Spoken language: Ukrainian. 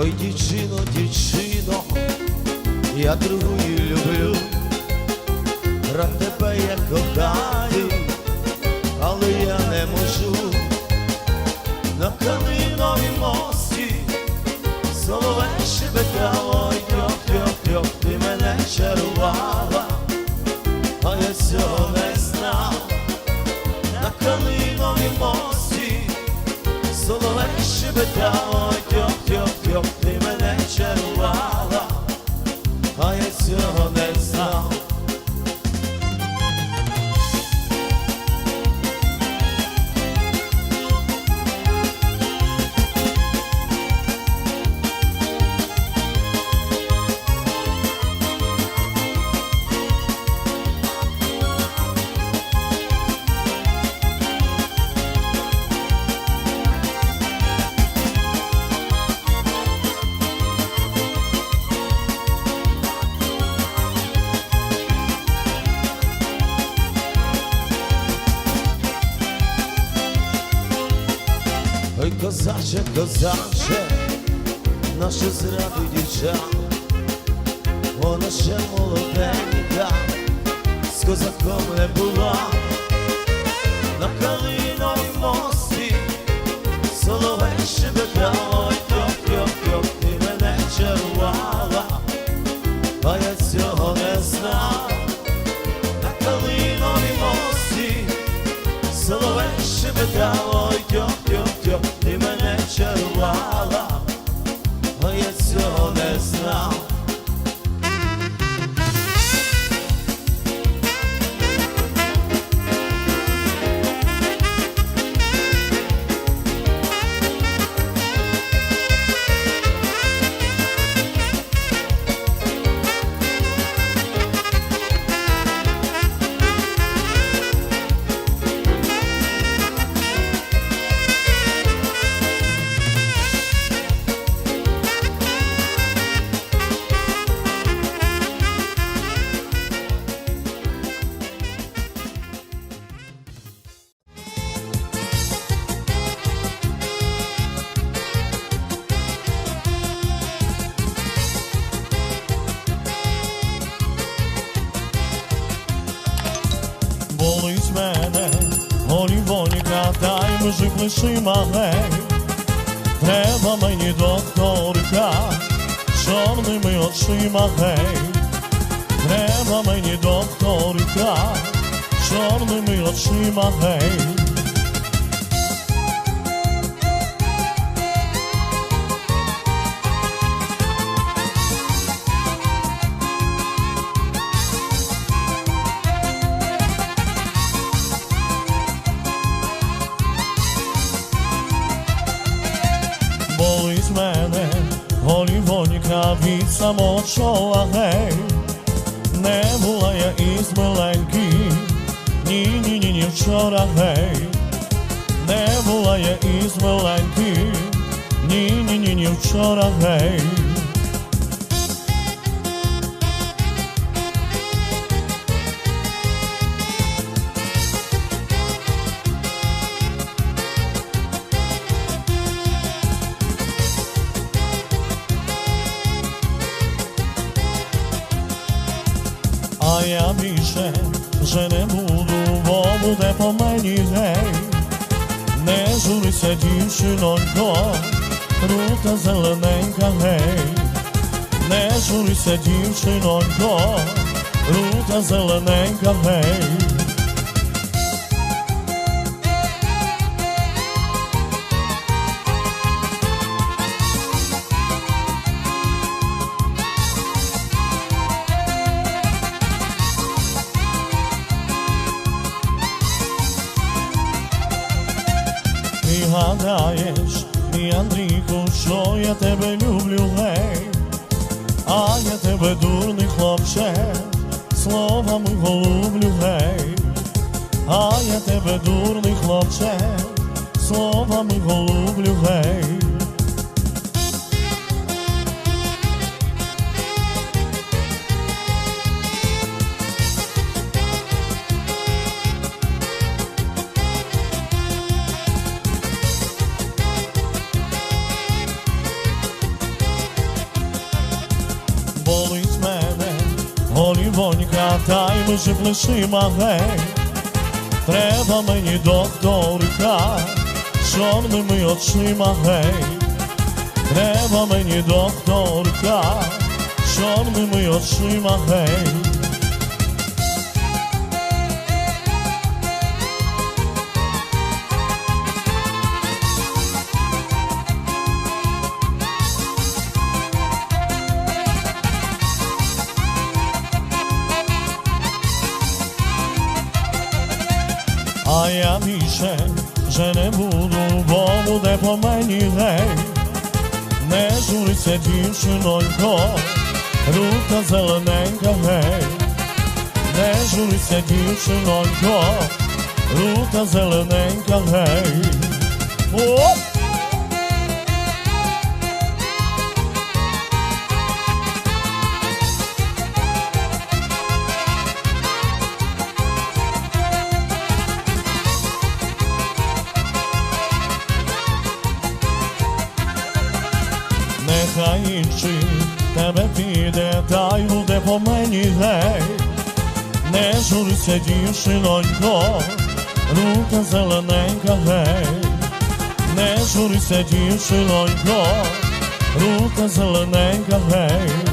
Ой, дівчино, дівчино, я другую, люблю, про тебе я кохаю, але я не можу. На Канинові мості, соловей шебетало, ой, трьох-трьох-трьох, ти мене чарувала, а я цього не знав, на Канинові мості, солове шебетало, козаче, козаче, наша зраду дівчат, вона ще молоденька, з козаком не була, на калиновій мості, соловей мой, тьоп-йоп, йоп, ти мене чарувала, мене чарувала, а я цього не знав. Мужик лишима гей. Треба мені докторка, чорними очима гей. Треба мені докторка, чорними очима гей. Від самого чола, гей, не була я із миленьки, ні, ні, вчора, гей, не була я із миленьки, ні, ні, ні, ні, вчора, гей. Я більше вже не буду, бо буде по мені гей. Не журися, дівчинонько, крута зелененька гей. Не журися, дівчинонько, крута зелененька гей. Ти гадаєш, мій Андрійку, що я тебе люблю, гей, а я тебе дурний хлопче, словами голублю, гей, а я тебе дурний хлопче, словами голублю, гей. Болить мене, голівонька, та й вже плечима гей. Треба мені докторка, чорними очима гей. Треба мені докторка, чорними очима гей. А я більше вже не буду, бо буде по мені гей. Не журися, дівчинонько, рука зелененька гей. Не журися, дівчинонько, рука зелененька гей. Оп! Нехай інший тебе піде, та й буде по мені гей. Не журися, дівчинонько, рука зелененька гей. Не журися, дівчинонько, рука зелененька гей.